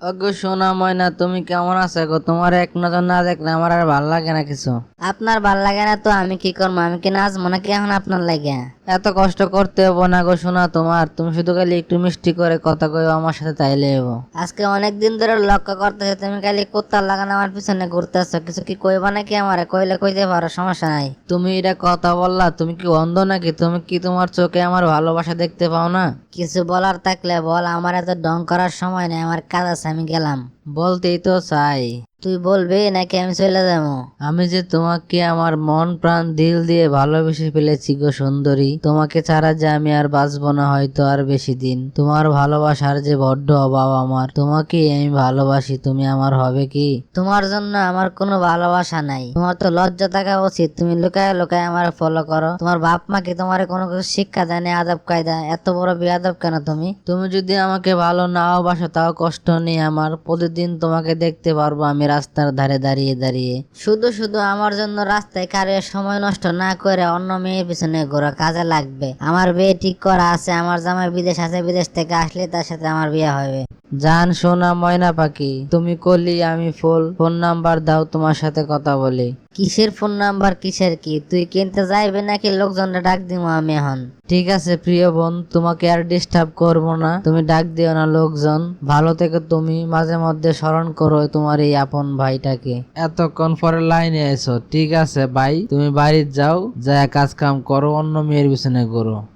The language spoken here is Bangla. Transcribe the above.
ওগো সোনা ময়না, তুমি কেমন আছো গো? তোমার এক নজর না দেখলে আমার আর ভালো লাগে না কিছু। আপনার ভালো লাগে না তো আমি কি করব? আমি কি নাচবো নাকি এখন আপনার লাগে? এত কষ্ট করতে হব না গো শোনা তোমার। তুমি শুধু খালি একটু মিষ্টি করে কথা কইও আমার সাথে তাইলে হব আজকে অনেক দিন ধরে লক্ষ্য করতেছে তুমি খালি কুত্তার লাগানো আমার পিছনে ঘুরতেছো। কিছু কি কইবা নাকি আমার? কইলে কইতে পারো সমস্যা নাই। তুমি এটা কথা বললা তুমি কি অন্ধ নাকি? তুমি কি তোমার চোখে আমার ভালোবাসা দেখতে পাও না? কিছু বলার থাকলে বল আমার এত ডং করার সময় নেই আমার কাজ আছে আমি গেলাম। বলতেই তো চাই। তুই বলবি নাকি আমি চলে যাব? আমি যে তোমাকে আমার মন প্রাণ দিল দিয়ে ভালোবেসে ফেলেছি গো সুন্দরী। তোমাকে ছাড়া যে আমি আর বাঁচবো না হয়তো আর বেশি দিন। তোমার ভালোবাসার যে বড্ড অভাব আমার। তোমাকেই আমি ভালোবাসি তুমি আমার হবে কি? তোমার জন্য আমার কোনো ভালোবাসা নাই। তোমার তো লজ্জা থাকা উচিত। তুমি লুকায় লুকায় আমার ফলো করো। তোমার বাপ মা কি তোমার কোনো কিছু শিক্ষা দেয় না আদব কায়দা? এত বড় বিয়াদব কেন তুমি? তুমি যদি আমাকে ভালো নাও বাসো তাও কষ্ট নেই আমার। প্রতিদিন তোমাকে দেখতে পারব আমি রাস্তার ধারে দাঁড়িয়ে দাঁড়িয়ে। শুধু শুধু আমার জন্য রাস্তায় কারের সময় নষ্ট না করে অন্য মেয়ের পিছনে ঘোরা কাজে লাগবে। আমার বিয়ে ঠিক করা আছে, আমার জামাই বিদেশ আছে, বিদেশ থেকে আসলে তার সাথে আমার বিয়ে হবে। জান সোনা ময়না পাখি তুমি কলি আমি ফুল। ফোন নাম্বার দাও তোমার সাথে কথা বলি। কিসের ফোন নাম্বার কিসের কি? তুই কিনতে যাইবে নাকি? লোকজনটা ডাক দিব আমি এখন। ঠিক আছে প্রিয় বোন তোমাকে আর ডিস্টার্ব করব না। তুমি ডাক দিও না লোকজন। ভালো থেকে তুমি। মাঝে মধ্যে স্মরণ করো তোমার এই আপন ভাইটাকে। এতক্ষণ পরে লাইনে এসো। ঠিক আছে ভাই। তুমি বাড়িতে যাও যা কাজ কাম করো অন্য মেয়ের পিছনে করো